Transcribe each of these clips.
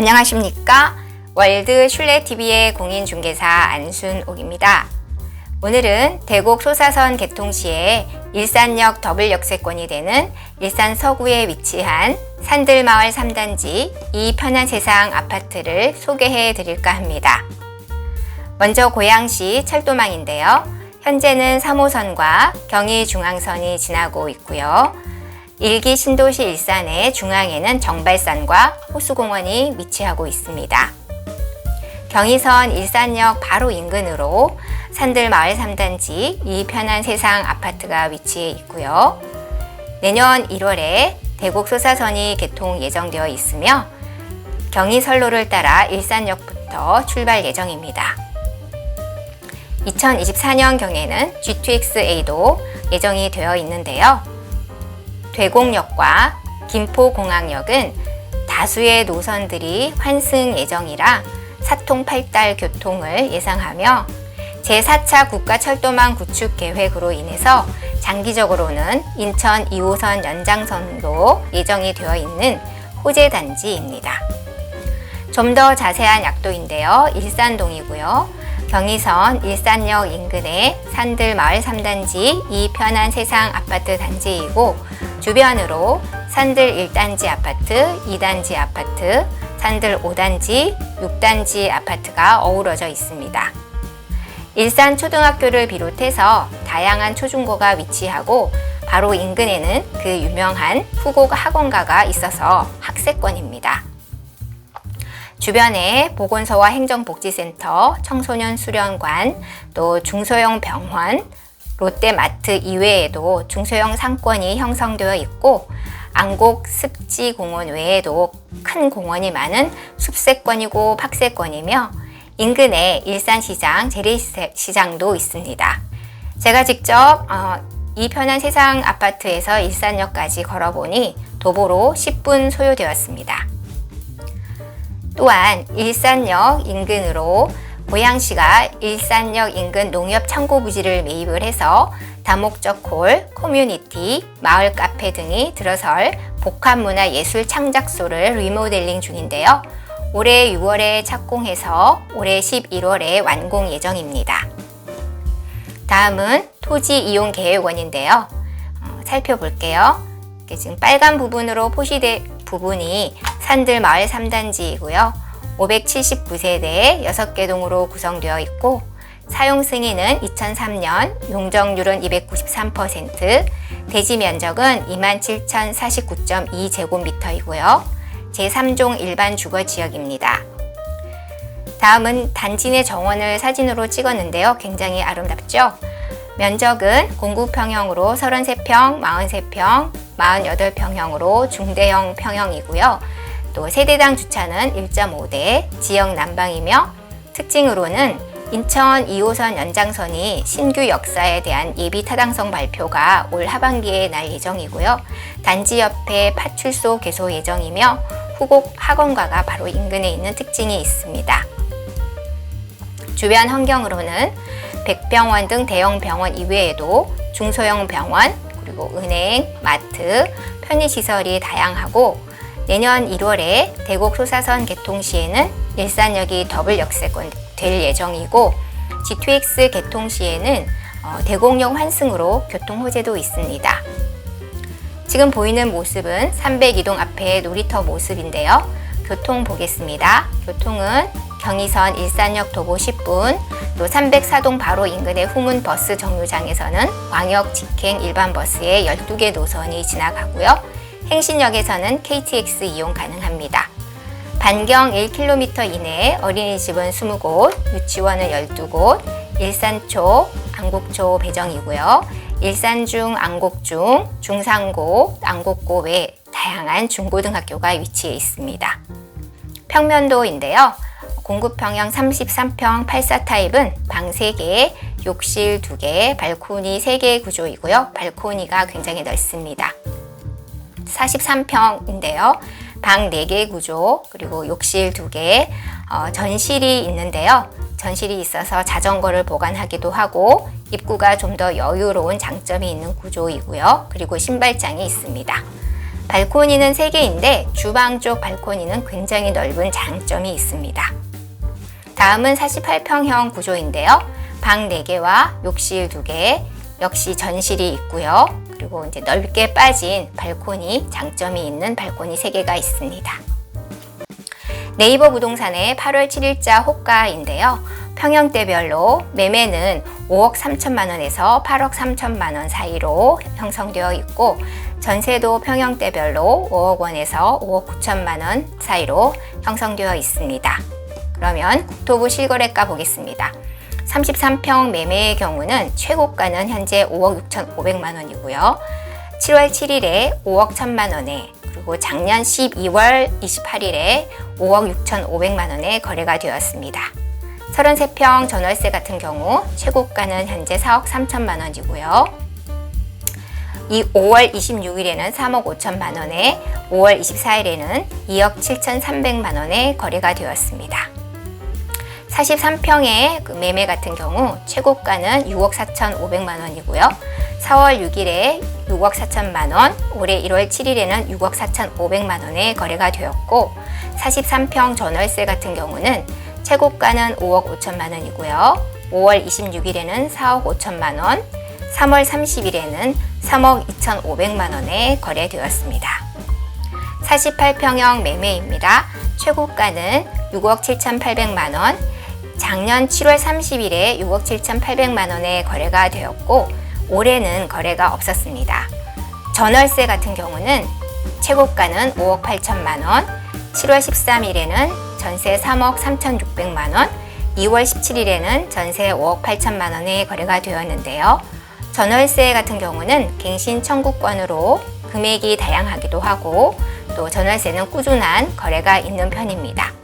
안녕하십니까? 월드 슐레TV의 공인중개사 안순옥입니다. 오늘은 대곡 소사선 개통 시에 일산역 더블 역세권이 되는 일산 서구에 위치한 산들마을 3단지 이 편한 세상 아파트를 소개해 드릴까 합니다. 먼저 고양시 철도망인데요. 현재는 3호선과 경의중앙선이 지나고 있고요. 일기 신도시 일산의 중앙에는 정발산과 호수공원이 위치하고 있습니다. 경의선 일산역 바로 인근으로 산들마을 3단지 이 편한 세상 아파트가 위치해 있고요. 내년 1월에 대곡 소사선이 개통 예정되어 있으며 경의선로를 따라 일산역부터 출발 예정입니다. 2024년경에는 G2XA도 예정이 되어 있는데요. 대곡역과 김포공항역은 다수의 노선들이 환승 예정이라 사통팔달 교통을 예상하며 제4차 국가철도망 구축 계획으로 인해서 장기적으로는 인천 2호선 연장선도 예정이 되어 있는 호재 단지입니다. 좀 더 자세한 약도인데요. 일산동이고요. 경의선 일산역 인근의 산들 마을 3단지 이 편한 세상 아파트 단지이고 주변으로 산들 1단지 아파트, 2단지 아파트, 산들 5단지, 6단지 아파트가 어우러져 있습니다. 일산 초등학교를 비롯해서 다양한 초중고가 위치하고 바로 인근에는 그 유명한 후곡 학원가가 있어서 학세권입니다. 주변에 보건소와 행정복지센터, 청소년 수련관, 또 중소형 병원, 롯데마트 이외에도 중소형 상권이 형성되어 있고 안곡 습지공원 외에도 큰 공원이 많은 숲세권이고 박세권이며 인근에 일산시장, 재래시장도 있습니다. 제가 직접 어, 이 편한 세상 아파트에서 일산역까지 걸어보니 도보로 10분 소요되었습니다. 또한 일산역 인근으로 고양시가 일산역 인근 농협 창고 부지를 매입을 해서 다목적 홀, 커뮤니티, 마을 카페 등이 들어설 복합문화 예술 창작소를 리모델링 중인데요. 올해 6월에 착공해서 올해 11월에 완공 예정입니다. 다음은 토지 이용 계획원인데요. 어, 살펴볼게요. 지금 빨간 부분으로 표시된 부분이 산들 마을 3단지이고요. 579세대 6개 동으로 구성되어 있고 사용 승인은 2003년, 용적률은 293%, 대지 면적은 27,049.2제곱미터이고요. 제3종 일반 주거 지역입니다. 다음은 단지 내 정원을 사진으로 찍었는데요. 굉장히 아름답죠? 면적은 공구평형으로 33평, 43평, 48평형으로 중대형 평형이고요. 또 세대당 주차는 1.5대, 지역 난방이며 특징으로는 인천 2호선 연장선이 신규 역사에 대한 예비 타당성 발표가 올 하반기에 날 예정이고요. 단지 옆에 파출소 개소 예정이며 후곡 학원가가 바로 인근에 있는 특징이 있습니다. 주변 환경으로는 백병원 등 대형 병원 이외에도 중소형 병원, 그리고 은행, 마트, 편의시설이 다양하고 내년 1월에 대곡 소사선 개통 시에는 일산역이 더블 역세권 될 예정이고 G2X 개통 시에는 어, 대곡역 환승으로 교통 호재도 있습니다. 지금 보이는 모습은 302동 앞의 놀이터 모습인데요. 교통 보겠습니다. 교통은 경의선 일산역 도보 10분, 또 304동 바로 인근의 후문 버스 정류장에서는 광역 직행 일반 버스의 12개 노선이 지나가고요. 행신역에서는 KTX 이용 가능합니다. 반경 1km 이내에 어린이집은 20곳, 유치원은 12곳, 일산초, 안곡초 배정이고요. 일산중, 안곡중, 중상고, 안곡고 외 다양한 중고등학교가 위치해 있습니다. 평면도인데요. 공급평형 33평 84 타입은 방 3개, 욕실 2개, 발코니 3개 구조이고요. 발코니가 굉장히 넓습니다. 43평인데요. 방 4개 구조, 그리고 욕실 2개, 어, 전실이 있는데요. 전실이 있어서 자전거를 보관하기도 하고 입구가 좀 더 여유로운 장점이 있는 구조이고요. 그리고 신발장이 있습니다. 발코니는 3개인데 주방 쪽 발코니는 굉장히 넓은 장점이 있습니다. 다음은 48평형 구조인데요. 방 4개와 욕실 2개, 역시 전실이 있고요. 그리고 이제 넓게 빠진 발코니, 장점이 있는 발코니 3개가 있습니다. 네이버 부동산의 8월 7일자 호가인데요. 평형대별로 매매는 5억 3천만 원에서 8억 3천만 원 사이로 형성되어 있고 전세도 평형대별로 5억 원에서 5억 9천만 원 사이로 형성되어 있습니다. 그러면 국토부 실거래가 보겠습니다. 33평 매매의 경우는 최고가는 현재 5억 6,500만 원이고요. 7월 7일에 5억 1천만 원에 그리고 작년 12월 28일에 5억 6,500만 원에 거래가 되었습니다. 33평 전월세 같은 경우 최고가는 현재 4억 3천만 원이고요. 이 5월 26일에는 3억 5천만 원에 5월 24일에는 2억 7천3백만 원에 거래가 되었습니다. 43평의 그 매매 같은 경우 최고가는 6억 4천5백만 원이고요. 4월 6일에 6억 4천만 원, 올해 1월 7일에는 6억 4천5백만 원에 거래가 되었고 43평 전월세 같은 경우는 최고가는 5억 5천만 원이고요. 5월 26일에는 4억 5천만 원, 3월 30일에는 3억 2천5백만 원에 거래되었습니다. 48평형 매매입니다. 최고가는 6억 7천8백만 원, 작년 7월 30일에 6억 7천8백만 원에 거래가 되었고 올해는 거래가 없었습니다. 전월세 같은 경우는 최고가는 5억 8천만 원, 7월 13일에는 전세 3억 3천6백만 원, 2월 17일에는 전세 5억 8천만 원에 거래가 되었는데요. 전월세 같은 경우는 갱신 청구권으로 금액이 다양하기도 하고 또 전월세는 꾸준한 거래가 있는 편입니다.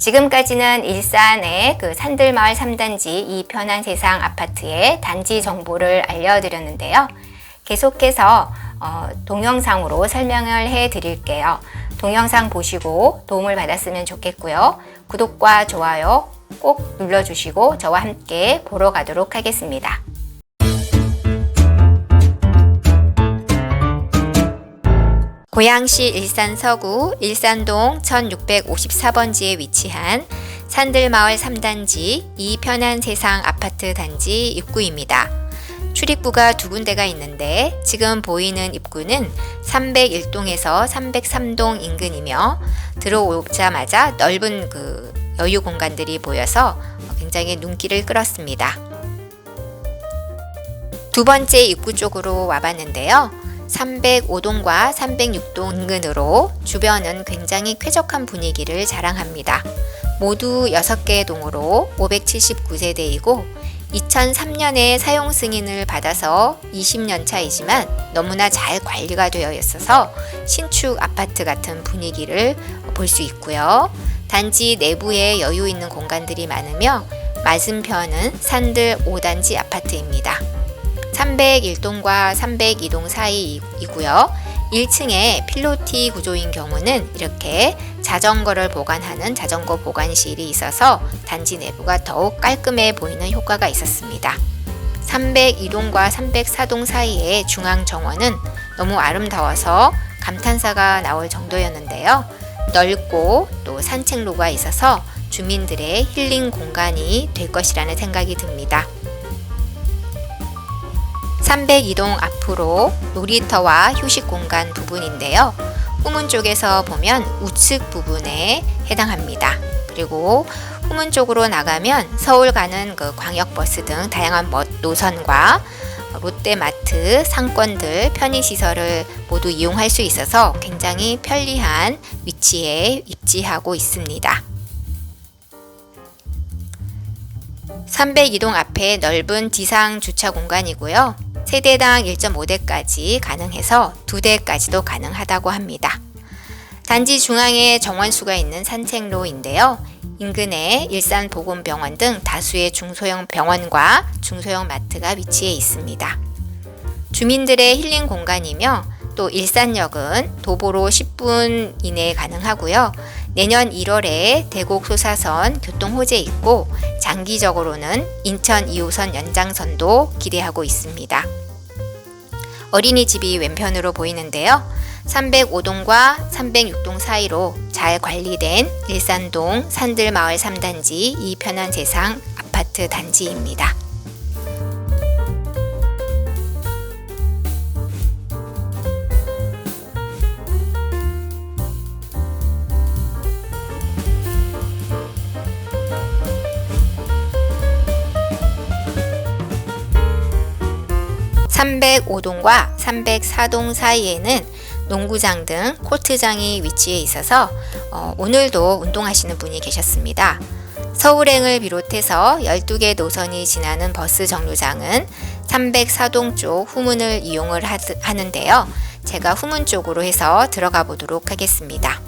지금까지는 일산의 그 산들마을 3단지 이 편한 세상 아파트의 단지 정보를 알려드렸는데요. 계속해서 어, 동영상으로 설명을 해 드릴게요. 동영상 보시고 도움을 받았으면 좋겠고요. 구독과 좋아요 꼭 눌러주시고 저와 함께 보러 가도록 하겠습니다. 고양시 일산 서구 일산동 1654번지에 위치한 산들마을 3단지 이편한 세상 아파트 단지 입구입니다. 출입구가 두 군데가 있는데 지금 보이는 입구는 301동에서 303동 인근이며 들어오자마자 넓은 그 여유 공간들이 보여서 굉장히 눈길을 끌었습니다. 두 번째 입구 쪽으로 와봤는데요. 305동과 306동 인근으로 주변은 굉장히 쾌적한 분위기를 자랑합니다. 모두 6개의 동으로 579세대이고 2003년에 사용 승인을 받아서 20년 차이지만 너무나 잘 관리가 되어 있어서 신축 아파트 같은 분위기를 볼 수 있고요. 단지 내부에 여유 있는 공간들이 많으며 맞은편은 산들 5단지 아파트입니다. 301동과 302동 사이이고요. 1층에 필로티 구조인 경우는 이렇게 자전거를 보관하는 자전거 보관실이 있어서 단지 내부가 더욱 깔끔해 보이는 효과가 있었습니다. 302동과 304동 사이의 중앙 정원은 너무 아름다워서 감탄사가 나올 정도였는데요. 넓고 또 산책로가 있어서 주민들의 힐링 공간이 될 것이라는 생각이 듭니다. 302동 앞으로 놀이터와 휴식 공간 부분인데요. 후문 쪽에서 보면 우측 부분에 해당합니다. 그리고 후문 쪽으로 나가면 서울 가는 그 광역버스 등 다양한 노선과 롯데마트, 상권들, 편의시설을 모두 이용할 수 있어서 굉장히 편리한 위치에 입지하고 있습니다. 302동 앞에 넓은 지상 주차 공간이고요. 세대당 1.5대까지 가능해서 2대까지도 가능하다고 합니다. 단지 중앙에 정원수가 있는 산책로인데요. 인근에 일산보건병원 등 다수의 중소형 병원과 중소형 마트가 위치해 있습니다. 주민들의 힐링 공간이며 또 일산역은 도보로 10분 이내에 가능하고요. 내년 1월에 대곡 소사선 교통 호재 있고 장기적으로는 인천 2호선 연장선도 기대하고 있습니다. 어린이집이 왼편으로 보이는데요. 305동과 306동 사이로 잘 관리된 일산동 산들마을 3단지 이 편한 세상 아파트 단지입니다. (305동과 304동) 사이에는 농구장 등 코트장이 위치해 있어서 어, 오늘도 운동하시는 분이 계셨습니다. 서울행을 비롯해서 12개 노선이 지나는 버스 정류장은 304동 쪽 후문을 이용을 하는데요. 제가 후문 쪽으로 해서 들어가 보도록 하겠습니다.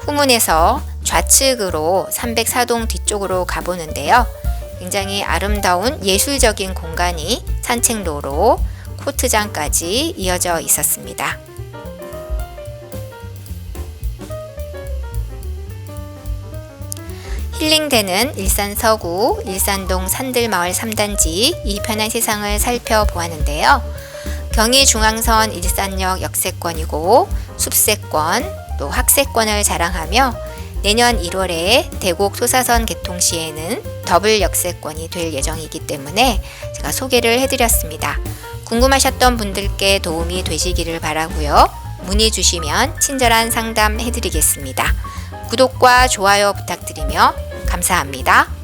후문에서 좌측으로 304동 뒤쪽으로 가보는데요. 굉장히 아름다운 예술적인 공간이 산책로로 코트장까지 이어져 있었습니다. 힐링되는 일산 서구, 일산동 산들마을 3단지 이 편한 세상을 살펴보았는데요. 경의중앙선 일산역 역세권이고 숲세권 또 학세권을 자랑하며 내년 1월에 대곡 소사선 개통 시에는 더블 역세권이 될 예정이기 때문에 제가 소개를 해드렸습니다. 궁금하셨던 분들께 도움이 되시기를 바라고요. 문의 주시면 친절한 상담 해드리겠습니다. 구독과 좋아요 부탁드리며 감사합니다.